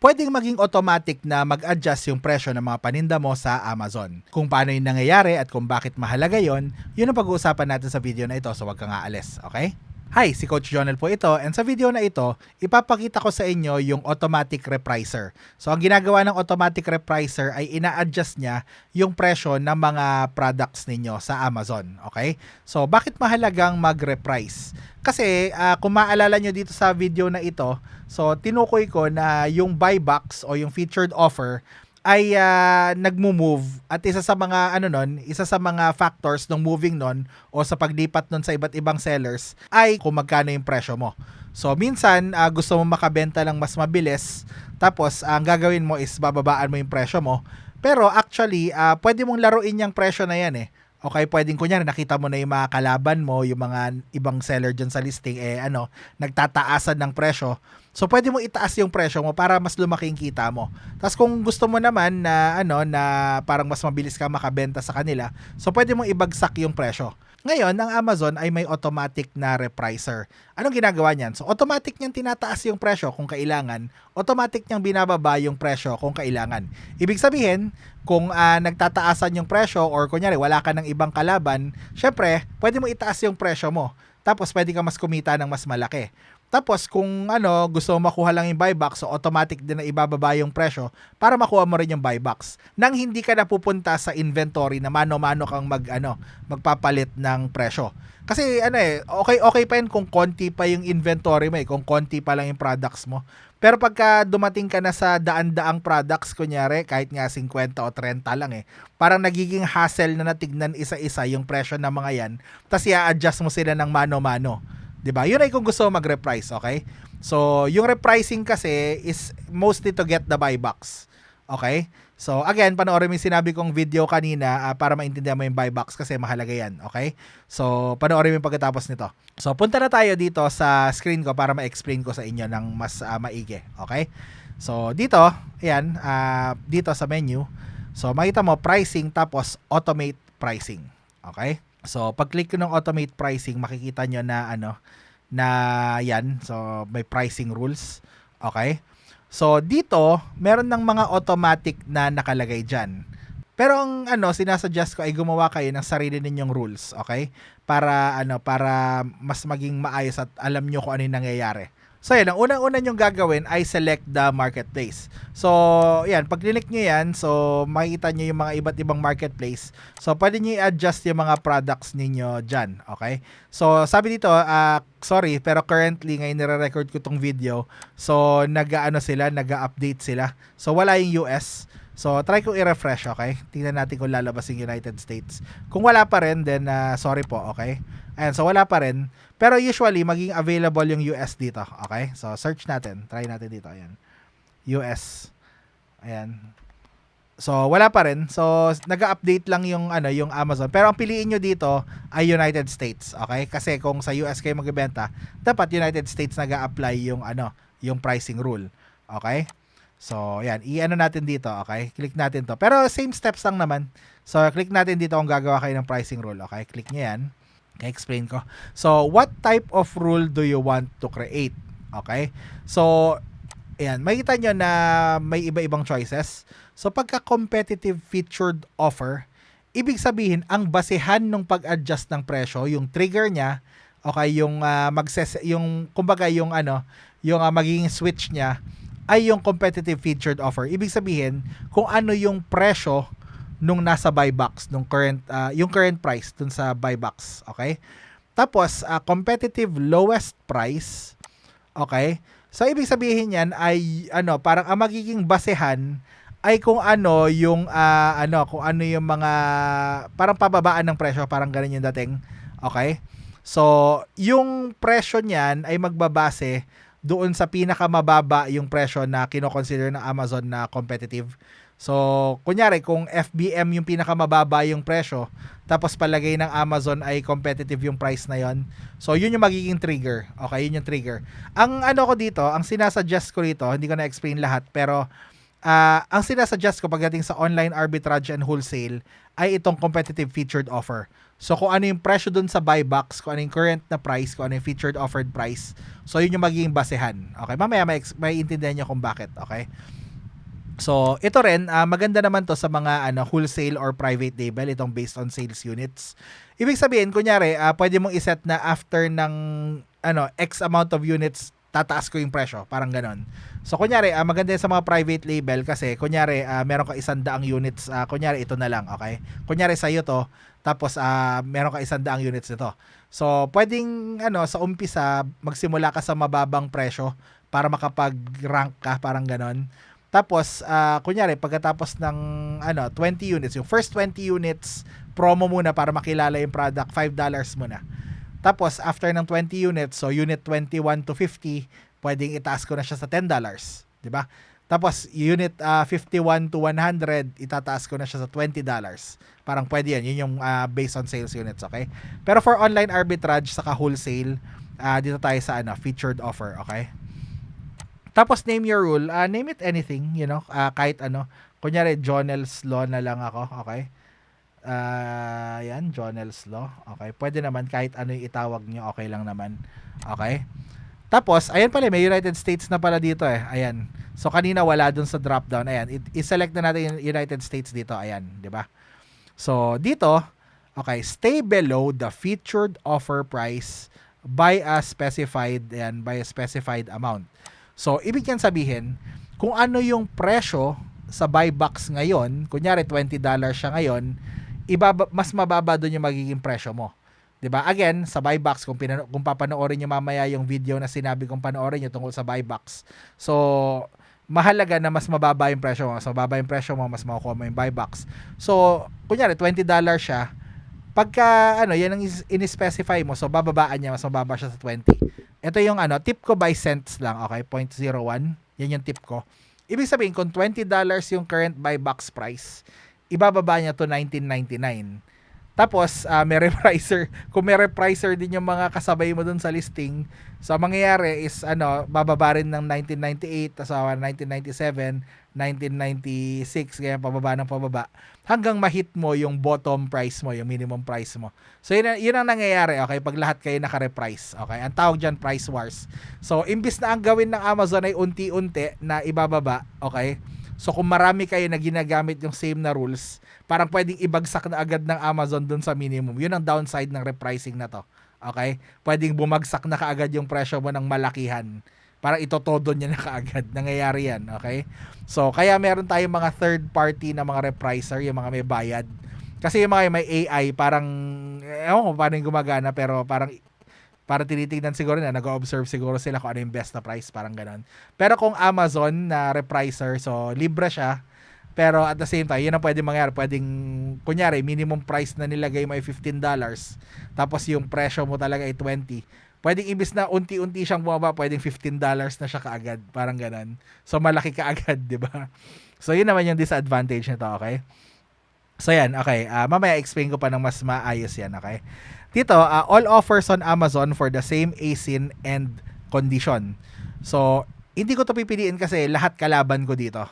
pwedeng maging automatic na mag-adjust yung presyo ng mga paninda mo sa Amazon. Kung paano yung nangyayari at kung bakit mahalaga yon, yun ang pag-uusapan natin sa video na ito so wag ka nga alis, okay? Hi, si Coach Jonel po ito and sa video na ito, ipapakita ko sa inyo yung automatic repricer. So ang ginagawa ng automatic repricer ay ina-adjust niya yung presyo ng mga products ninyo sa Amazon. Okay? So bakit mahalagang mag-reprice? Kasi uh, kung maalala nyo dito sa video na ito, so tinukoy ko na yung buy box o yung featured offer ay uh, nagmo-move at isa sa mga ano nun, isa sa mga factors ng moving nun o sa paglipat nun sa iba't ibang sellers ay kung magkano yung presyo mo. So minsan uh, gusto mo makabenta ng mas mabilis tapos ang gagawin mo is bababaan mo yung presyo mo. Pero actually, uh, pwede mong laruin yung presyo na yan eh. Okay, pwedeng kunyari nakita mo na yung mga kalaban mo, yung mga ibang seller dyan sa listing, eh ano, nagtataasan ng presyo. So pwede mo itaas yung presyo mo para mas lumaki yung kita mo. Tapos kung gusto mo naman na ano na parang mas mabilis ka makabenta sa kanila, so pwede mo ibagsak yung presyo. Ngayon, ang Amazon ay may automatic na repricer. Anong ginagawa niyan? So, automatic niyang tinataas yung presyo kung kailangan, automatic niyang binababa yung presyo kung kailangan. Ibig sabihin, kung uh, nagtataasan yung presyo or kunyari wala ka ng ibang kalaban, syempre, pwede mo itaas yung presyo mo. Tapos, pwede ka mas kumita ng mas malaki. Tapos kung ano, gusto mo makuha lang yung buy box, so automatic din na ibababa yung presyo para makuha mo rin yung buy box. Nang hindi ka na pupunta sa inventory na mano-mano kang mag ano, magpapalit ng presyo. Kasi ano eh, okay okay pa yun kung konti pa yung inventory mo eh, kung konti pa lang yung products mo. Pero pagka dumating ka na sa daan-daang products, kunyari, kahit nga 50 o 30 lang eh, parang nagiging hassle na natignan isa-isa yung presyo ng mga yan, tapos i-adjust mo sila ng mano-mano. 'Di ba? Yun ay kung gusto mag-reprice, okay? So, yung repricing kasi is mostly to get the buy box. Okay? So, again, panoorin mo yung sinabi kong video kanina uh, para maintindihan mo yung buy box kasi mahalaga yan. Okay? So, panoorin mo yung pagkatapos nito. So, punta na tayo dito sa screen ko para ma-explain ko sa inyo ng mas uh, maigi. Okay? So, dito, ayan, uh, dito sa menu. So, makita mo pricing tapos automate pricing. Okay? So, pag-click ng automate pricing, makikita nyo na ano, na yan. So, may pricing rules. Okay? So, dito, meron ng mga automatic na nakalagay dyan. Pero ang ano, sinasuggest ko ay gumawa kayo ng sarili ninyong rules, okay? Para ano, para mas maging maayos at alam nyo kung ano yung nangyayari. So yan, ang unang-una nyong gagawin ay select the marketplace. So yan, pag click nyo yan, so makikita nyo yung mga iba't ibang marketplace. So pwede nyo i-adjust yung mga products ninyo dyan. Okay? So sabi dito, uh, sorry, pero currently ngayon nire-record ko tong video. So nag-ano sila, nag-update sila. So wala yung US. So, try ko i-refresh, okay? Tingnan natin kung lalabas yung United States. Kung wala pa rin, then uh, sorry po, okay? Ayan, so wala pa rin. Pero usually, maging available yung US dito, okay? So, search natin. Try natin dito, ayan. US. Ayan. So, wala pa rin. So, nag-update lang yung ano, yung Amazon. Pero ang piliin nyo dito ay United States, okay? Kasi kung sa US kayo magbebenta, dapat United States nag-apply yung ano, yung pricing rule. Okay? So, yan. I-ano natin dito, okay? Click natin to. Pero same steps lang naman. So, click natin dito kung gagawa kayo ng pricing rule, okay? Click nyo yan. Explain ko. So, what type of rule do you want to create? Okay? So, ayan. Makikita nyo na may iba-ibang choices. So, pagka competitive featured offer, ibig sabihin, ang basehan ng pag-adjust ng presyo, yung trigger niya, okay, yung uh, magses yung kumbaga yung ano, yung uh, magiging switch niya ay yung competitive featured offer. Ibig sabihin, kung ano yung presyo nung nasa buy box, nung current uh, yung current price dun sa buy box, okay? Tapos uh, competitive lowest price, okay? So ibig sabihin niyan ay ano, parang ang magiging basehan ay kung ano yung uh, ano, kung ano yung mga parang pababaan ng presyo, parang ganun yung dating. Okay? So, yung presyo niyan ay magbabase doon sa pinakamababa yung presyo na kino-consider ng Amazon na competitive. So, kunyari kung FBM yung pinakamababa yung presyo, tapos palagay ng Amazon ay competitive yung price na yon. So, yun yung magiging trigger. Okay, yun yung trigger. Ang ano ko dito, ang sinasuggest ko dito, hindi ko na explain lahat, pero ah, ang sinasuggest ko pagdating sa online arbitrage and wholesale ay itong competitive featured offer. So kung ano yung presyo dun sa buy box, kung ano yung current na price, kung ano yung featured offered price, so yun yung magiging basehan. Okay, mamaya may, may intindihan nyo kung bakit. Okay. So, ito rin, ah, maganda naman to sa mga ano, wholesale or private label, itong based on sales units. Ibig sabihin, kunyari, ah, pwede mong iset na after ng ano, X amount of units, tataas ko yung presyo. Parang ganon. So, kunyari, ah, maganda sa mga private label kasi, kunyari, ah, meron ka isang daang units, ah, kunyari, ito na lang, okay? Kunyari, sa'yo to, tapos, ah, meron ka isang daang units nito. So, pwedeng, ano, sa umpisa, magsimula ka sa mababang presyo para makapag-rank ka, parang ganon. Tapos, ah, kunyari, pagkatapos ng ano, 20 units, yung first 20 units, promo muna para makilala yung product, $5 muna. Tapos, after ng 20 units, so unit 21 to 50, pwedeng itaas ko na siya sa $10. di ba? Tapos, unit ah, 51 to 100, itataas ko na siya sa $20. Parang pwede yan. Yun yung ah, based on sales units, okay? Pero for online arbitrage, saka wholesale, ah, dito tayo sa ano, featured offer, okay? Tapos name your rule, ah, name it anything, you know, ah, kahit ano. Kunyari, Jonel's Law na lang ako, okay? Ah, yan, Jonel's Law. Okay, pwede naman kahit ano yung itawag nyo, okay lang naman. Okay? Tapos, ayan pala, may United States na pala dito eh. Ayan. So, kanina wala dun sa drop down. Ayan, i-select na natin yung United States dito. Ayan, di ba? So, dito, okay, stay below the featured offer price by a specified, ayan, by a specified amount. So, ibig yan sabihin, kung ano yung presyo sa buy box ngayon, kunyari $20 siya ngayon, ibaba, mas mababa doon yung magiging presyo mo. 'Di ba? Again, sa buy box kung pinano- kung papanoorin niyo mamaya yung video na sinabi kong panoorin niyo tungkol sa buy box. So, mahalaga na mas mababa yung presyo mo. Mas mababa yung presyo mo, mas makukuha mo yung buy box. So, kunyari $20 siya, pagka ano, yan ang in-specify mo, so bababaan niya, mas mababa siya sa 20. Ito yung ano, tip ko by cents lang, okay? 0.01. Yan yung tip ko. Ibig sabihin, kung $20 yung current buy box price, ibababa niya to 19.99. Tapos, ah, may repricer. Kung may repricer din yung mga kasabay mo dun sa listing, so ang mangyayari is, ano, bababa rin ng 1998, tapos ah, 1997, 1996, kaya pababa ng pababa, hanggang ma-hit mo yung bottom price mo, yung minimum price mo. So, yun, yun ang nangyayari, okay, pag lahat kayo naka-reprice, okay? Ang tawag dyan, price wars. So, imbis na ang gawin ng Amazon ay unti-unti na ibababa, okay? So kung marami kayo na ginagamit yung same na rules, parang pwedeng ibagsak na agad ng Amazon dun sa minimum. Yun ang downside ng repricing na to. Okay? Pwedeng bumagsak na kaagad yung presyo mo ng malakihan. Parang itotodo niya na kaagad. Nangyayari yan. Okay? So, kaya meron tayong mga third party na mga repricer, yung mga may bayad. Kasi yung mga may AI, parang, ewan ko paano yung gumagana, pero parang para tinitingnan siguro na nag-observe siguro sila kung ano yung best na price, parang ganon. Pero kung Amazon na repricer, so libre siya, pero at the same time, yun ang pwede mangyari. Pwedeng, kunyari, minimum price na nilagay mo ay $15, tapos yung presyo mo talaga ay 20. Pwedeng imbis na unti-unti siyang bumaba, pwedeng $15 na siya kaagad. Parang ganon. So malaki kaagad, di ba? So yun naman yung disadvantage nito, okay? So yan, okay. Ah, mamaya explain ko pa ng mas maayos yan, okay? Dito, ah, all offers on Amazon for the same ASIN and condition. So, hindi ko to pipiliin kasi lahat kalaban ko dito.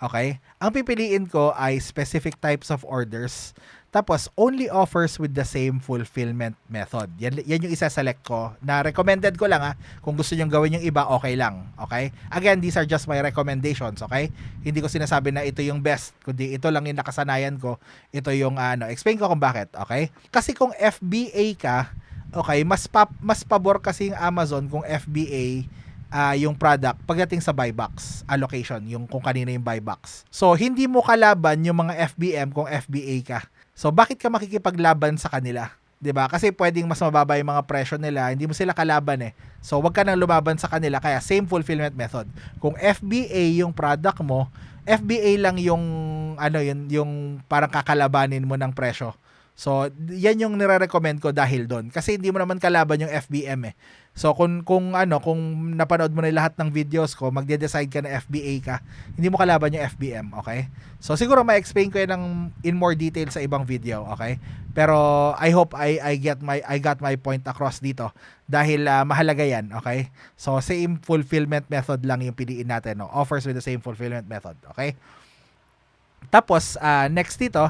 Okay? Ang pipiliin ko ay specific types of orders. Tapos, only offers with the same fulfillment method. Yan, yan yung isa-select ko. Na recommended ko lang ha. Kung gusto nyo gawin yung iba, okay lang. Okay? Again, these are just my recommendations. Okay? Hindi ko sinasabi na ito yung best. Kundi ito lang yung nakasanayan ko. Ito yung ano. Explain ko kung bakit. Okay? Kasi kung FBA ka, okay, mas, pa, mas pabor kasi yung Amazon kung FBA ah, yung product pagdating sa buy box allocation, yung kung kanino yung buy box. So, hindi mo kalaban yung mga FBM kung FBA ka. So, bakit ka makikipaglaban sa kanila? 'Di ba? Kasi pwedeng mas mababa yung mga presyo nila, hindi mo sila kalaban eh. So, wag ka nang lumaban sa kanila kaya same fulfillment method. Kung FBA yung product mo, FBA lang yung ano yun, yung parang kakalabanin mo ng presyo. So, yan yung nire-recommend ko dahil doon. Kasi hindi mo naman kalaban yung FBM eh. So, kung, kung ano, kung napanood mo na lahat ng videos ko, magde-decide ka na FBA ka, hindi mo kalaban yung FBM, okay? So, siguro ma-explain ko yan ng in more detail sa ibang video, okay? Pero I hope I I get my I got my point across dito dahil uh, mahalaga yan, okay? So, same fulfillment method lang yung piliin natin, no? Offers with the same fulfillment method, okay? Tapos, uh, next dito,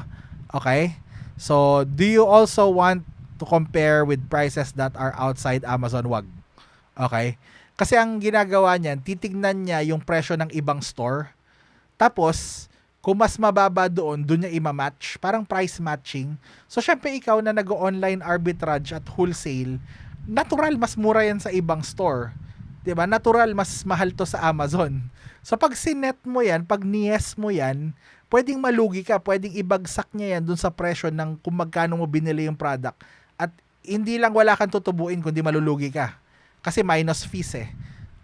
okay? So, do you also want to compare with prices that are outside Amazon? Wag. Okay? Kasi ang ginagawa niyan, titignan niya yung presyo ng ibang store. Tapos, kung mas mababa doon, doon niya ima-match. Parang price matching. So, syempre ikaw na nag-online arbitrage at wholesale, natural mas mura yan sa ibang store. 'Di ba? Natural mas mahal to sa Amazon. So pag sinet mo yan, pag niyes mo yan, pwedeng malugi ka, pwedeng ibagsak niya yan dun sa presyo ng kung magkano mo binili yung product. At hindi lang wala kang tutubuin kundi malulugi ka. Kasi minus fees eh.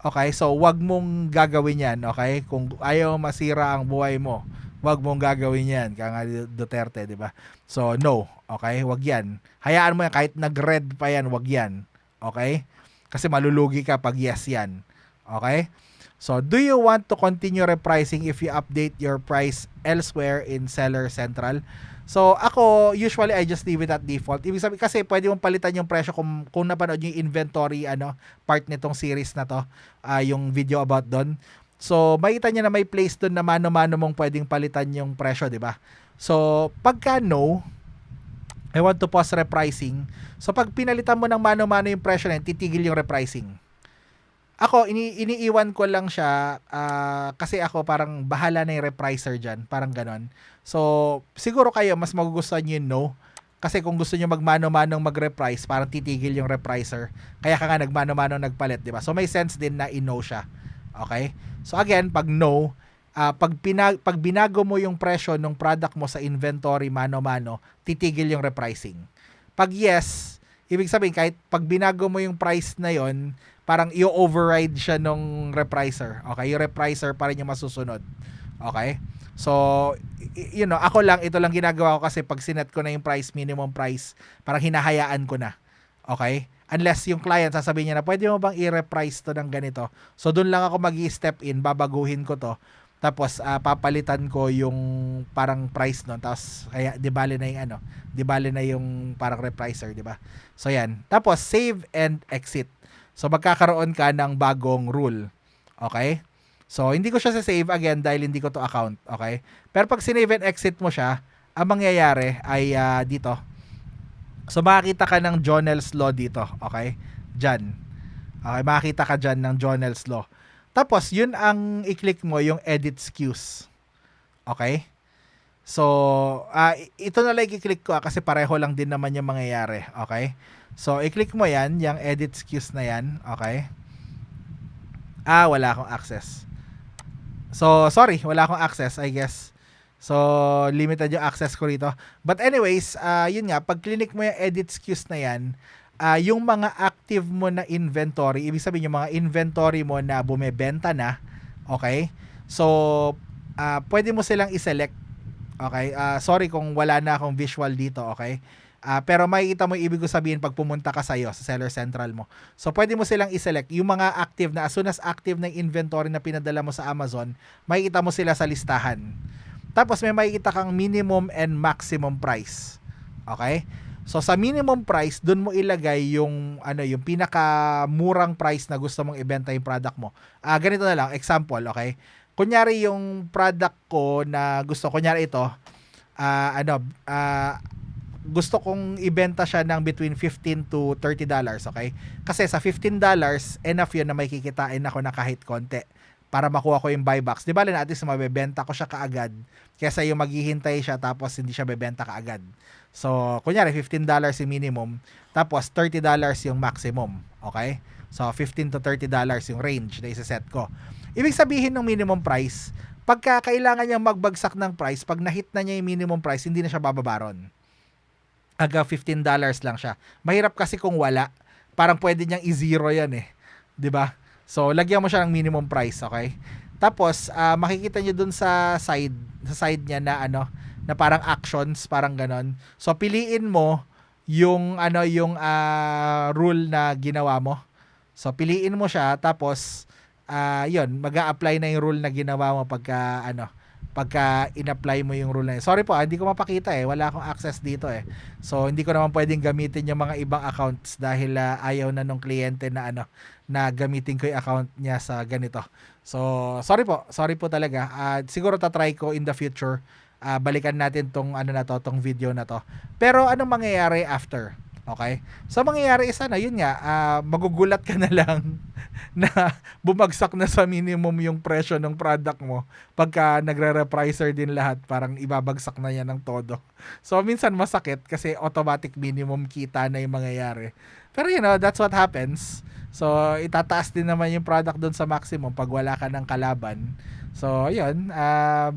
Okay, so wag mong gagawin yan, okay? Kung ayaw masira ang buhay mo, wag mong gagawin yan. Kaya nga Duterte, di ba? So, no, okay? Wag yan. Hayaan mo yan, kahit nag-red pa yan, wag yan. Okay? Kasi malulugi ka pag yes yan. Okay? So, do you want to continue repricing if you update your price elsewhere in Seller Central? So, ako, usually, I just leave it at default. Ibig sabihin, kasi pwede mong palitan yung presyo kung, kung napanood yung inventory, ano, part nitong series na to, uh, yung video about doon. So, makita niya na may place doon na mano-mano mong pwedeng palitan yung presyo, di ba? So, pagka no, I want to pause repricing. So, pag pinalitan mo ng mano-mano yung presyo na yun, titigil yung repricing ako, ini iniiwan ko lang siya uh, kasi ako parang bahala na yung repricer dyan. Parang ganon. So, siguro kayo mas magugustuhan nyo no. Kasi kung gusto niyo magmano-manong mag-reprice, parang titigil yung repricer. Kaya ka nga nagmano-mano nagpalit, di ba? So, may sense din na i-no siya. Okay? So, again, pag no, uh, pag, pinag- pag binago mo yung presyo ng product mo sa inventory mano-mano, titigil yung repricing. Pag yes, ibig sabihin, kahit pag binago mo yung price na yon parang i-override siya nung repricer. Okay? Yung repricer pa rin yung masusunod. Okay? So, you know, ako lang, ito lang ginagawa ko kasi pag sinet ko na yung price, minimum price, parang hinahayaan ko na. Okay? Unless yung client sasabihin niya na, pwede mo bang i-reprice to ng ganito? So, doon lang ako mag step in, babaguhin ko to. Tapos, uh, papalitan ko yung parang price nun. Tapos, kaya, di bale na yung ano, di bale na yung parang repricer, di ba? So, yan. Tapos, save and exit. So magkakaroon ka ng bagong rule. Okay? So hindi ko siya sa save again dahil hindi ko to account. Okay? Pero pag sinave and exit mo siya, ang mangyayari ay uh, dito. So makikita ka ng Jonel's Law dito. Okay? Diyan. Okay, makikita ka dyan ng Jonel's Law. Tapos, yun ang i-click mo, yung edit SKUs. Okay? So, uh, ito na lang i-click ko ah, kasi pareho lang din naman yung mangyayari. Okay? So, i-click mo yan, yung edit SKUs na yan. Okay? Ah, wala akong access. So, sorry, wala akong access, I guess. So, limited yung access ko rito. But anyways, uh, yun nga, pag click mo yung edit SKUs na yan, uh, yung mga active mo na inventory, ibig sabihin yung mga inventory mo na bumebenta na, okay? So, uh, pwede mo silang i-select. Okay? Uh, sorry kung wala na akong visual dito, okay? Uh, pero makikita mo ibig ko sabihin pag pumunta ka sa iyo sa Seller Central mo. So pwede mo silang i-select yung mga active na as soon as active na inventory na pinadala mo sa Amazon, makikita mo sila sa listahan. Tapos may makikita kang minimum and maximum price. Okay? So sa minimum price, doon mo ilagay yung ano yung pinaka murang price na gusto mong ibenta yung product mo. Ah uh, ganito na lang, example, okay? Kunyari yung product ko na gusto kunyari ito, uh, ano, uh, gusto kong ibenta siya ng between 15 to 30 dollars, okay? Kasi sa 15 dollars, enough yun na may kikitain ako na kahit konti para makuha ko yung buy box. Di ba, at least mabebenta ko siya kaagad kesa yung maghihintay siya tapos hindi siya bebenta kaagad. So, kunyari, 15 dollars yung minimum, tapos 30 dollars yung maximum, okay? So, 15 to 30 dollars yung range na isa-set ko. Ibig sabihin ng minimum price, pagka kailangan niyang magbagsak ng price, pag na-hit na niya yung minimum price, hindi na siya bababaron aga $15 lang siya. Mahirap kasi kung wala, parang pwede niyang i-zero yan eh. ba? So, lagyan mo siya ng minimum price, okay? Tapos, uh, makikita niyo dun sa side, sa side niya na ano, na parang actions, parang ganon. So piliin mo yung ano yung ah, rule na ginawa mo. So piliin mo siya tapos ah 'yun, mag-a-apply na yung rule na ginawa mo pagka ano pagka in-apply mo yung rule na yun. Sorry po, ah, hindi ko mapakita eh. Wala akong access dito eh. So hindi ko naman pwedeng gamitin yung mga ibang accounts dahil ah, ayaw na nung kliyente na ano na gamitin ko yung account niya sa ganito. So sorry po, sorry po talaga. Ah, siguro tatry ko in the future. Ah, balikan natin tong ano na to, tong video na to. Pero anong mangyayari after? Okay? So mangyayari is ano, yun nga, ah, magugulat ka na lang na bumagsak na sa minimum yung presyo ng product mo pagka nagre-repricer din lahat, parang ibabagsak na yan ng todo. So minsan masakit kasi automatic minimum kita na yung mangyayari. Pero you know, that's what happens. So itataas din naman yung product doon sa maximum pag wala ka ng kalaban. So yun, um,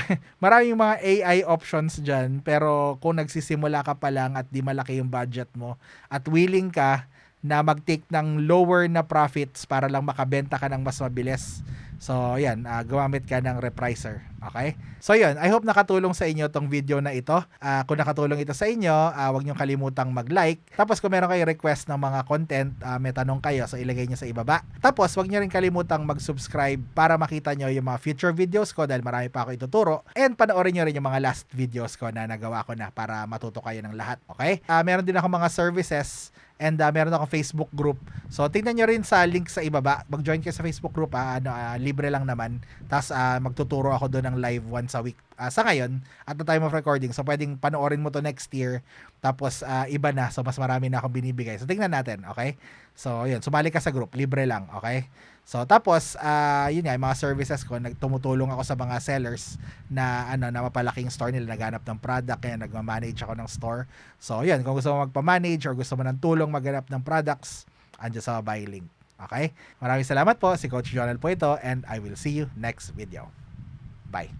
maraming mga AI options dyan, pero kung nagsisimula ka pa lang at di malaki yung budget mo, at willing ka na mag-take ng lower na profits para lang makabenta ka ng mas mabilis. So, yan, ah, gumamit ka ng repricer. Okay? So, yun, I hope nakatulong sa inyo tong video na ito. Ah, kung nakatulong ito sa inyo, ah, huwag niyong kalimutang mag-like. Tapos, kung meron kayo request ng mga content, ah, may tanong kayo, so ilagay niyo sa ibaba. Tapos, huwag niyo rin kalimutang mag-subscribe para makita niyo yung mga future videos ko dahil marami pa ako ituturo. And panoorin niyo rin yung mga last videos ko na nagawa ko na para matuto kayo ng lahat. Okay? Ah, meron din ako mga services and uh, meron akong Facebook group. So tingnan nyo rin sa link sa ibaba. Mag-join kayo sa Facebook group, ah, ano, ah, libre lang naman. Tapos ah, magtuturo ako doon ng live once a week. Ah, sa ngayon, at the time of recording, so pwedeng panoorin mo to next year. Tapos ah, iba na, so mas marami na akong binibigay. So tingnan natin, okay? So yun, sumali ka sa group, libre lang, okay? So tapos ah yun nga, yung mga services ko, nagtumutulong ako sa mga sellers na ano na mapalaking store nila, naghanap ng product, kaya nagma-manage ako ng store. So yun, kung gusto mo magpa-manage or gusto mo ng tulong maghanap ng products, andyan sa buy link. Okay? Maraming salamat po. Si Coach Jonel po ito and I will see you next video. Bye.